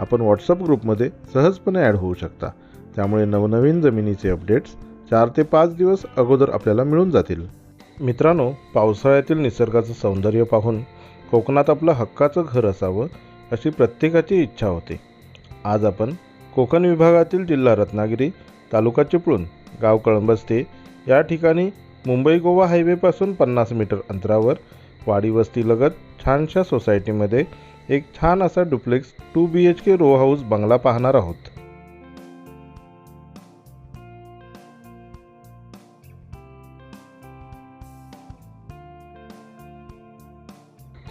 आपण व्हॉट्सअप ग्रुपमध्ये सहजपणे ॲड होऊ शकता. त्यामुळे नवनवीन जमिनीचे अपडेट्स चार ते पाच दिवस अगोदर आपल्याला मिळून जातील. मित्रांनो पावसाळ्यातील निसर्गाचं सौंदर्य पाहून कोकणात आपलं हक्काचं घर असावं अशी प्रत्येकाची इच्छा होते. आज आपण कोकण विभागातील जिल्हा रत्नागिरी तालुका चिपळूण गाव कळंबस्ते या ठिकाणी मुंबई गोवा हायवेपासून पन्नास मीटर अंतरावर वाडी वस्तीलगत छानशा सोसायटीमध्ये एक छान असा duplex two B H K row house बंगला पाहणार आहोत.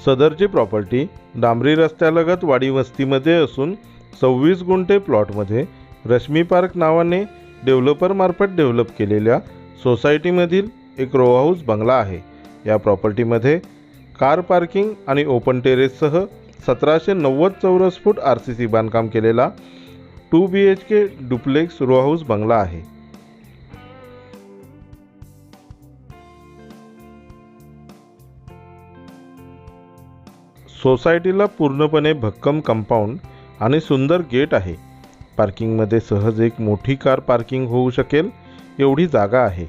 सदरची प्रॉपर्टी डांबरी रस्त्यालगत वाडी वस्तीमध्ये असून सव्वीस गुंठे प्लॉटमध्ये रश्मी पार्क नावाने डेव्हलपरमार्फत डेव्हलप केलेल्या सोसायटीमधील एक रो हाऊस बंगला आहे. या प्रॉपर्टीमध्ये कार पार्किंग आणि ओपन टेरेससह सतराशे नव्वद चौरस फूट आर सी सी बांधकाम केलेला two B H K duplex row house बंगला आहे. सोसायटीला पूर्णपणे भक्कम कंपाऊंड आणि सुंदर गेट आहे. पार्किंगमध्ये सहज एक मोठी कार पार्किंग होऊ शकेल एवढी जागा आहे.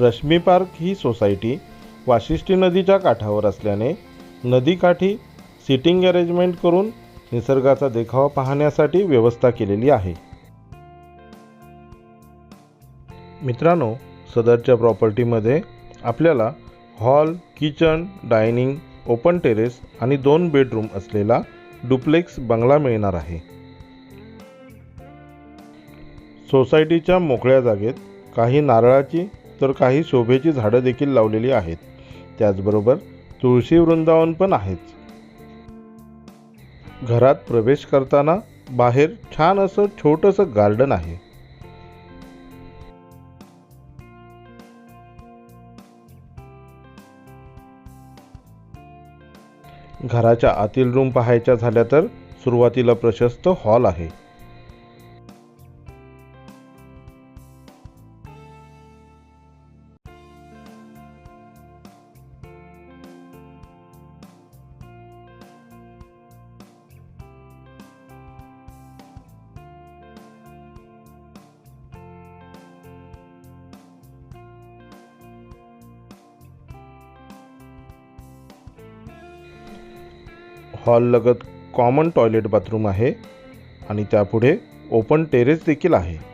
रश्मी पार्क ही सोसायटी वाशिष्ठी नदीच्या काठावर असल्याने नदीकाठी सिटिंग अरेंजमेंट करून निसर्गाचा देखावा पाहण्यासाठी व्यवस्था केलेली आहे. मित्रांनो सदरच्या प्रॉपर्टीमध्ये आपल्याला hall kitchen dining open terrace आणि दोन बेडरूम असलेला डुप्लेक्स बंगला मिळणार आहे. सोसायटीच्या मोकळ्या जागेत काही नारळाची तर काही शोभेची झाडं देखील लावलेली आहेत. त्याचबरोबर तुळशी वृंदावन पण आहेच. घरात प्रवेश करताना बाहेर छान असं छोटंसं गार्डन आहे. घराच्या आतील रूम पाहायच्या झाल्या तर सुरुवातीला प्रशस्त हॉल आहे. हॉल लगत कॉमन टॉयलेट बाथरूम आहे आणि त्यापुढे ओपन टेरेस देखील आहे.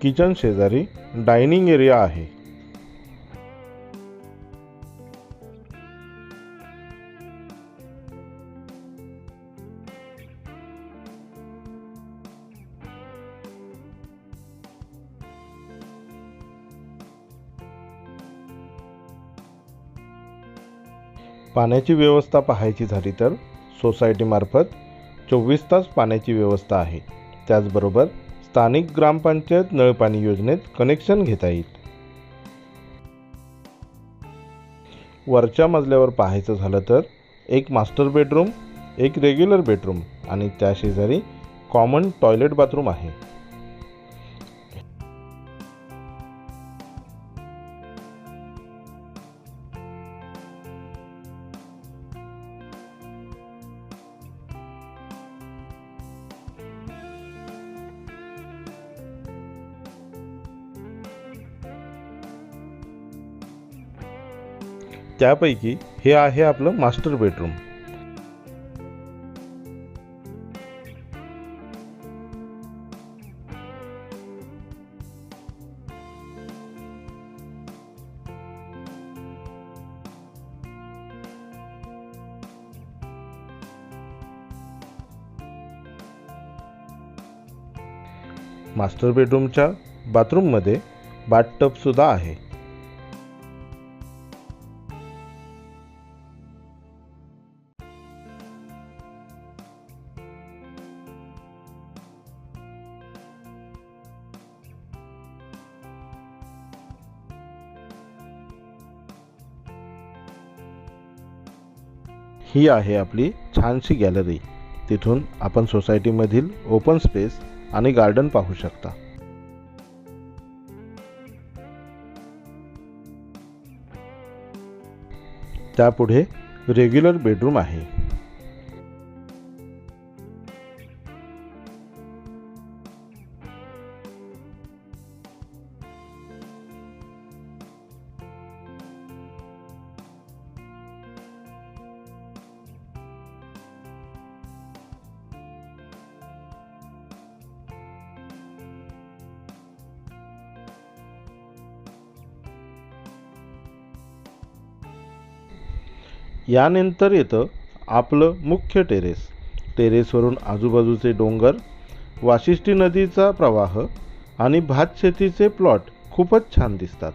किचन शेजारी डायनिंग एरिया आहे. पाण्याची व्यवस्था पाहायची झाली तर सोसायटीमार्फत चोवीस तास पाण्याची व्यवस्था आहे. त्याचबरोबर स्थानिक ग्रामपंचायत नळपाणी योजनेत कनेक्शन घेता येईल. वरच्या मजल्यावर पाहायचं झालं तर एक मास्टर बेडरूम एक रेग्युलर बेडरूम आणि त्या शेजारी कॉमन टॉयलेट बाथरूम आहे. त्यापैकी हे आहे आपलं मास्टर बेडरूम. मास्टर बेडरूमच्या बाथरूममध्ये बाथटबसुद्धा आहे. ही आहे आपली छानशी गॅलरी. तिथून आपण सोसायटीमधील ओपन स्पेस आणि गार्डन पाहू शकता. त्यापुढे रेग्युलर बेडरूम आहे. यानंतर येतं आपलं मुख्य टेरेस. टेरेसवरून आजूबाजूचे डोंगर वाशिष्ठी नदीचा प्रवाह आणि भातशेतीचे प्लॉट खूपच छान दिसतात.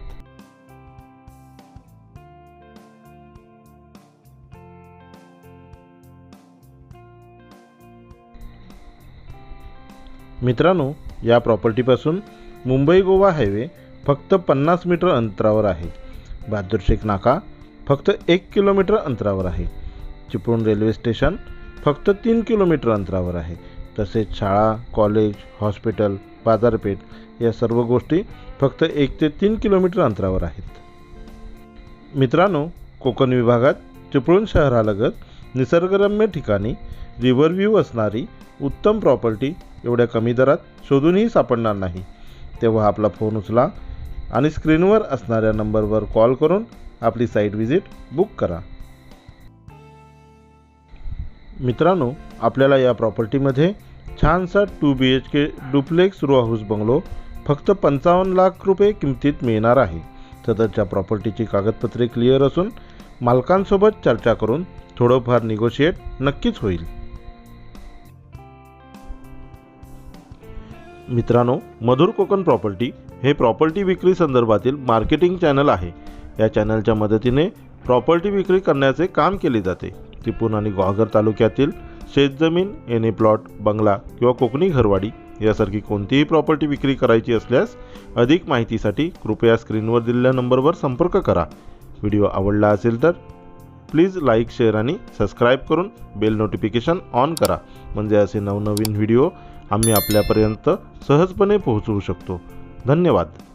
मित्रांनो या प्रॉपर्टीपासून मुंबई गोवा हायवे फक्त पन्नास मीटर अंतरावर आहे. बहादूर शेख नाका फक्त एक किलोमीटर अंतरावर आहे. चिपळूण रेल्वे स्टेशन फक्त तीन किलोमीटर अंतरावर आहे. तसेच शाळा कॉलेज हॉस्पिटल बाजारपेठ या सर्व गोष्टी फक्त एक ते तीन किलोमीटर अंतरावर आहेत. मित्रांनो कोकण विभागात चिपळूण शहरालगत निसर्गरम्य ठिकाणी रिव्हरव्ह्यू असणारी उत्तम प्रॉपर्टी एवढ्या कमी दरात शोधूनही सापडणार नाही. तेव्हा आपला फोन उचला आणि स्क्रीनवर असणाऱ्या नंबरवर कॉल करून आपली साईट व्हिजिट बुक करा. मित्रांनो आपल्याला या प्रॉपर्टीमध्ये छानसा two B H K duplex row house bungalow फक्त पंचावन्न लाख रुपये किमतीत मिळणार आहे. सदरच्या प्रॉपर्टीची कागदपत्रे क्लिअर असून मालकांसोबत चर्चा करून थोडंफार निगोशिएट नक्कीच होईल. मित्रांनो मधुर कोकण प्रॉपर्टी हे प्रॉपर्टी विक्री संदर्भातील मार्केटिंग चॅनल आहे. या चॅनलच्या मदतीने प्रॉपर्टी विक्री करण्याचे काम केले जाते. चिपळूण आणि गुहागर तालुक्यातील शेतजमीन एने प्लॉट बंगला किंवा कोकणी घरवाडी यासारखी कोणतीही प्रॉपर्टी विक्री करायची असल्यास अधिक माहितीसाठी कृपया स्क्रीनवर दिलेल्या नंबरवर संपर्क करा. व्हिडिओ आवडला असेल तर प्लीज लाईक शेअर आणि सबस्क्राईब करून बेल नोटिफिकेशन ऑन करा. म्हणजे असे नवनवीन व्हिडिओ आम्ही आपल्यापर्यंत सहजपणे पोहोचवू शकतो. धन्यवाद.